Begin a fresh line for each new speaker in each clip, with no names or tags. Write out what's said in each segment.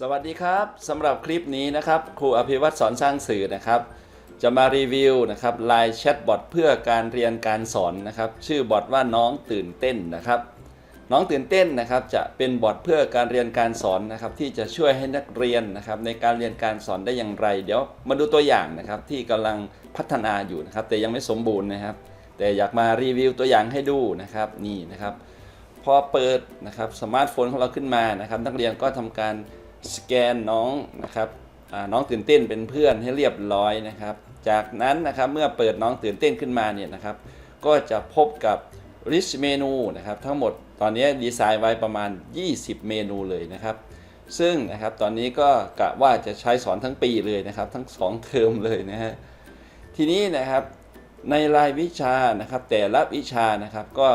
สวัสดีครับสำหรับคลิปนี้นะครับ ครูอภิวัตรสอนสร้างสื่อนะครับ จะมารีวิวนะครับไลน์แชทบอทเพื่อการเรียนการสอนนะครับ ชื่อบอทว่าน้องตื่นเต้นนะครับ น้องตื่นเต้นนะครับ จะเป็นบอทเพื่อการเรียนการสอนนะครับ ที่จะช่วยให้นักเรียนนะครับ ในการเรียนการสอนได้อย่างไร เดี๋ยวมาดูตัวอย่างนะครับ ที่กำลังพัฒนาอยู่นะครับ แต่ยังไม่สมบูรณ์นะครับ แต่อยากมารีวิวตัวอย่างให้ดูนะครับนี่นะครับ พอเปิดนะครับสมาร์ทโฟนของเราขึ้นมานะครับ นักเรียนก็ทำการ สแกนน้องนะครับน้องตื่นเต้นเป็นเพื่อนให้เรียบร้อยนะครับ จากนั้นนะครับเมื่อเปิดน้องตื่นเต้นขึ้นมาเนี่ยนะครับก็จะพบกับ list เมนูนะครับทั้งหมดตอนนี้ดีไซน์ไว้ประมาณ 20 เมนูเลยนะครับ ซึ่งนะครับตอนนี้ก็กะว่าจะใช้สอนทั้งปีเลยนะครับ ทั้ง 2 เทอมเลยนะฮะทีนี้นะครับในรายวิชานะครับแต่ละวิชานะครับก็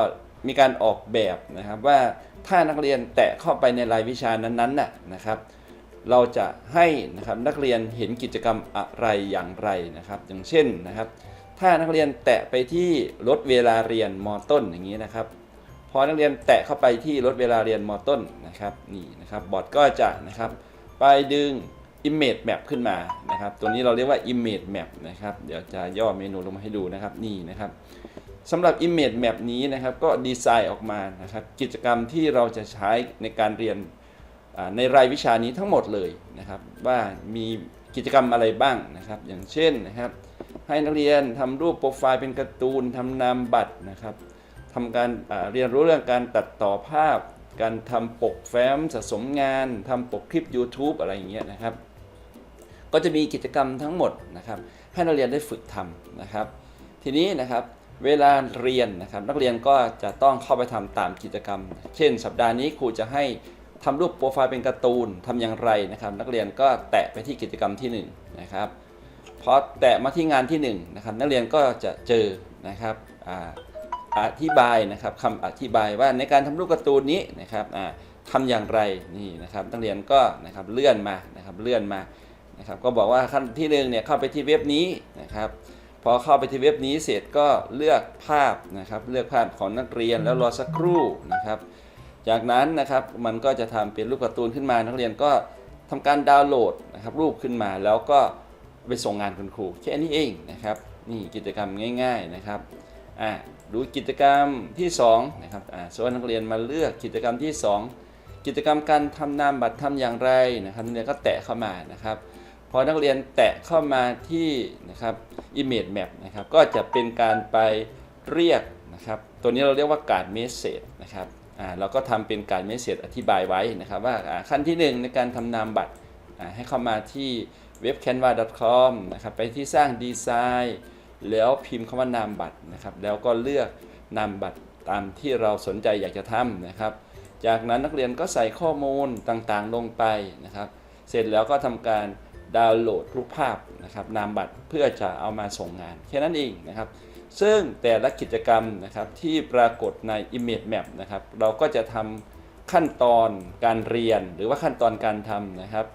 มีการออกแบบนะครับว่าถ้านักเรียนแตะเข้าไปในรายวิชานั้นๆน่ะนะครับ เราจะให้นะครับนักเรียนเห็นกิจกรรมอะไรอย่างไรนะครับ อย่างเช่นนะครับ ถ้านักเรียนแตะไปที่ลดเวลาเรียนมต้นอย่างนี้นะครับ พอนักเรียนแตะเข้าไปที่ลดเวลาเรียนมต้นนะครับนี่นะครับบอร์ดก็จะนะครับ ไปดึง image map ขึ้นมานะครับ ตัวนี้เราเรียกว่า image map นะครับ เดี๋ยวจะย่อเมนูลงมาให้ดูนะครับนี่นะครับสำหรับ image map นี้นะครับก็ดีไซน์ออกมานะครับ กิจกรรมที่เราจะใช้ในการเรียน ในรายวิชานี้ทั้งหมดเลยนะครับ ว่ามีกิจกรรมอะไรบ้างนะครับ อย่างเช่นนะครับ ให้นักเรียนทำรูปโปรไฟล์เป็นการ์ตูนทำนามบัตรนะครับทำการเรียนรู้เรื่องการตัดต่อภาพ การทำปกแฟ้มสะสมงานทำปกคลิป YouTube อะไรอย่างเงี้ยนะครับ ก็จะมีกิจกรรมทั้งหมดนะครับ ให้นักเรียนได้ฝึกทำนะครับ ทีนี้นะครับเวลาเรียนนะครับนักเรียนก็จะต้องเข้าไปทำตามกิจกรรม เช่น สัปดาห์นี้ครูจะให้ ทำรูปโปรไฟล์เป็นการ์ตูนทำอย่างไรนะครับ นักเรียนก็แตะไปที่กิจกรรมที่1นงนะครับพอแตะมาที่งานที่1นนะครับนักเรียนก็จะเจอนะครับอ่าอธิบายนะครับคำอธิบายว่าในการทำรูปการ์ตูนนี้นะครับอ่าทำอย่างไรนี่นะครับนักเรียนก็นะครับเลื่อนมานะครับเลื่อนมานะครับก็บอกว่าขั้นที่หนึ่งเนี่ยเข้าไปที่เว็บนี้นะครับพอเข้าไปที่เว็บนี้เสร็จก็เลือกภาพนะครับ เลือกภาพของนักเรียนแล้วรอสักครู่นะครับ จากนั้นนะครับมันก็จะทำเป็นรูปการ์ตูนขึ้นมา นักเรียนก็ทำการดาวน์โหลดนะครับรูปขึ้นมาแล้วก็ไปส่งงานคุณครูแค่นี้เองนะครับนี่กิจกรรมง่าย ๆนะครับอ่าดูกิจกรรมที่2นะครับอ่าส่วนนักเรียนมาเลือกกิจกรรมที่ 2 กิจกรรมการทำนามบัตรทำอย่างไรนะครับนักเรียนก็แตะเข้ามานะครับพอนักเรียนแตะเข้ามาที่นะครับ image map นะครับก็จะเป็นการไปเรียกนะครับตัวนี้เราเรียกว่าการเมสเซจนะครับ เราก็ทำเป็นการเมสเซจอธิบายไว้นะครับ ว่าขั้นที่ 1 ในการทำนามบัตรให้เข้ามาที่เว็บ canva.com นะครับไปที่สร้างดีไซน์แล้วพิมพ์คำว่านามบัตรนะครับ แล้วก็เลือกนามบัตรตามที่เราสนใจอยากจะทำนะครับ จากนั้นนักเรียนก็ใส่ข้อมูลต่างๆลงไปนะครับ เสร็จแล้วก็ทำการดาวน์โหลดรูปภาพนะครับนามบัตรเพื่อจะเอามาส่งงานแค่นั้นเองนะครับ ซึ่งแต่ละกิจกรรมนะครับที่ปรากฏใน Image Map นะครับเราก็จะทำขั้นตอนการเรียนหรือว่าขั้นตอนการทำนะครับ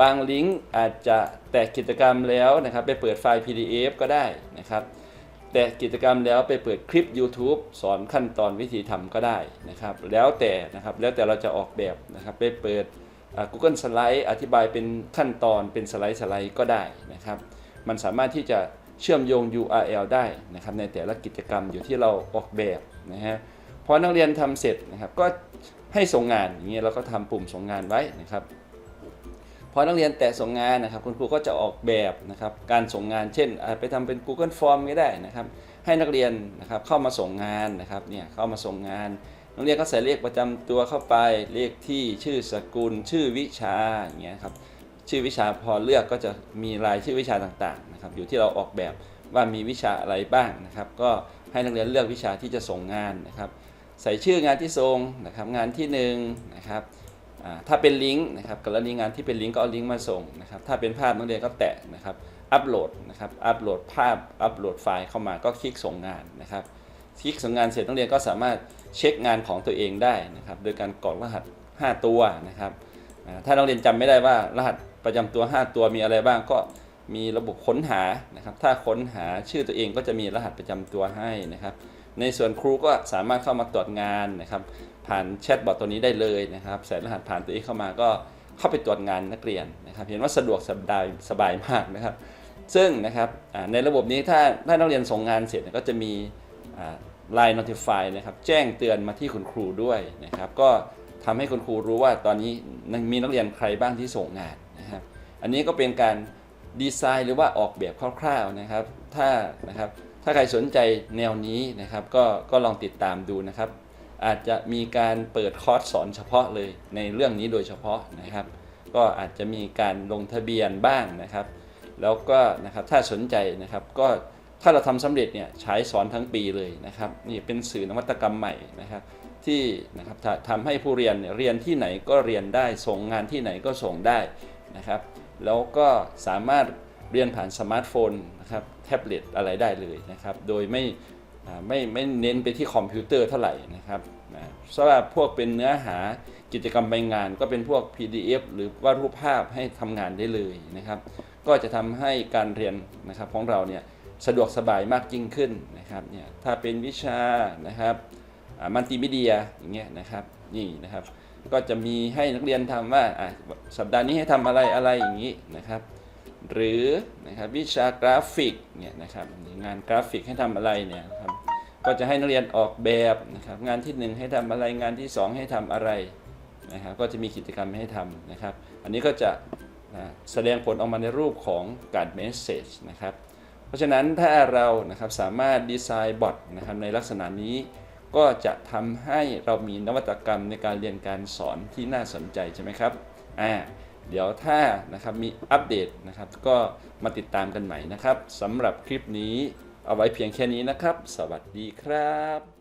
บางลิงก์อาจจะแตกกิจกรรมแล้วนะครับไปเปิดไฟล์ PDF ก็ได้นะครับแต่กิจกรรมแล้วไปเปิดคลิป YouTube สอนขั้นตอนวิธีทำก็ได้นะครับ แล้วแต่นะครับแล้วแต่เราจะออกแบบนะครับไปเปิด Google Slide อธิบายเป็นขั้นตอนเป็นสไลด์สไลด์ก็ได้นะครับ มันสามารถที่จะ เชื่อมโยง URL ได้นะครับในแต่ละกิจกรรมอยู่ที่เราออกแบบนะฮะพอนักเรียนทำเสร็จนะครับก็ให้ส่งงานอย่างเงี้ยเราก็ทำปุ่มส่งงานไว้นะครับพอนักเรียนแตะส่งงานนะครับ คุณครูก็จะออกแบบนะครับการส่งงานเช่น ไปทำเป็น Google Form ก็ได้นะครับ ให้นักเรียนนะครับเข้ามาส่งงานนะครับเนี่ยเข้ามาส่งงาน นักเรียนก็ใส่เลขประจำตัวเข้าไปเลขที่ชื่อสกุล ชื่อวิชาอย่างเงี้ยครับ ชื่อวิชาพอเลือกก็จะมีรายชื่อวิชาต่างๆนะครับอยู่ที่เราออกแบบว่ามีวิชาอะไรบ้างนะครับ ก็ให้นักเรียนเลือกวิชาที่จะส่งงานนะครับ ใส่ชื่องานที่ส่งนะครับงานที่หนึ่งนะครับถ้าเป็นลิงก์นะครับกรณีงานที่เป็นลิงก์ก็เอาลิงก์มาส่งนะครับถ้าเป็นภาพนักเรียนก็แตะนะครับอัปโหลดนะครับอัปโหลดภาพอัปโหลดไฟล์เข้ามาก็คลิกส่งงานนะครับคลิกส่งงานเสร็จนักเรียนก็สามารถเช็คงานของตัวเองได้นะครับโดยการกรอกรหัส 5 ตัวนะครับถ้านักเรียนจำไม่ได้ว่ารหัส ประจำตัว 5 ตัวมีอะไรบ้างก็มีระบบค้นหานะครับ ถ้าค้นหาชื่อตัวเองก็จะมีรหัสประจำตัวให้นะครับ ในส่วนครูก็สามารถเข้ามาตรวจงานนะครับ ผ่านแชทบอทตัวนี้ได้เลยนะครับใส่รหัสผ่านตัวเองเข้ามาก็เข้าไปตรวจงานนักเรียนนะครับ เห็นว่าสะดวกสบายสบายมากนะครับ ซึ่งนะครับในระบบนี้ถ้าถ้านักเรียนส่งงานเสร็จก็จะมีไลน์ notify นะครับแจ้งเตือนมาที่คุณครูด้วยนะครับ ก็ทำให้คุณครูรู้ว่าตอนนี้มีนักเรียนใครบ้างที่ส่งงาน อันนี้ก็เป็นการดีไซน์หรือว่าออกแบบคร่าวๆนะครับ ถ้านะครับถ้าใครสนใจแนวนี้นะครับ ก็ก็ลองติดตามดูนะครับ อาจจะมีการเปิดคอร์สสอนเฉพาะเลยในเรื่องนี้โดยเฉพาะนะครับ ก็อาจจะมีการลงทะเบียนบ้างนะครับ แล้วก็นะครับถ้าสนใจนะครับ ก็ถ้าเราทำสำเร็จเนี่ยใช้สอนทั้งปีเลยนะครับนี่เป็นสื่อนวัตกรรมใหม่นะครับ ที่นะครับทำให้ผู้เรียนเนี่ยเรียนที่ไหนก็เรียนได้ส่งงานที่ไหนก็ส่งได้นะครับ แล้วก็สามารถเรียนผ่านสมาร์ทโฟนนะครับแท็บเล็ตอะไรได้เลยนะครับ โดยไม่ไม่ไม่เน้นไปที่คอมพิวเตอร์เท่าไหร่นะครับสำหรับพวกเป็นเนื้อหากิจกรรมใบงานก็เป็นพวก PDF หรือว่ารูปภาพให้ทำงานได้เลยนะครับ ก็จะทำให้การเรียนนะครับของเราเนี่ยสะดวกสบายมากยิ่งขึ้นนะครับเนี่ยถ้าเป็นวิชานะครับมัลติมีเดียอย่างเงี้ยนะครับนี่นะครับ ก็จะมีให้นักเรียนทำว่าอะสัปดาห์นี้ให้ทำอะไรอะไรอย่างนี้นะครับ หรือนะครับวิชากราฟิกเนี่ยนะครับงานกราฟิกให้ทำอะไรเนี่ยครับก็จะให้นักเรียนออกแบบนะครับงานที่หนึ่งให้ทำอะไรงานที่สองให้ทำอะไรนะครับก็จะมีกิจกรรมให้ทำนะครับ อันนี้ก็จะนะแสดงผลออกมาในรูปของการเมสเซจนะครับ เพราะฉะนั้นถ้าเรานะครับสามารถดีไซน์บอทนะครับในลักษณะนี้ ก็จะทำให้เรามีนวัตกรรมในการเรียนการสอนที่น่าสนใจใช่ไหมครับอ่าเดี๋ยวถ้านะครับมีอัปเดตนะครับก็มาติดตามกันใหม่นะครับสำหรับคลิปนี้เอาไว้เพียงแค่นี้นะครับ สวัสดีครับ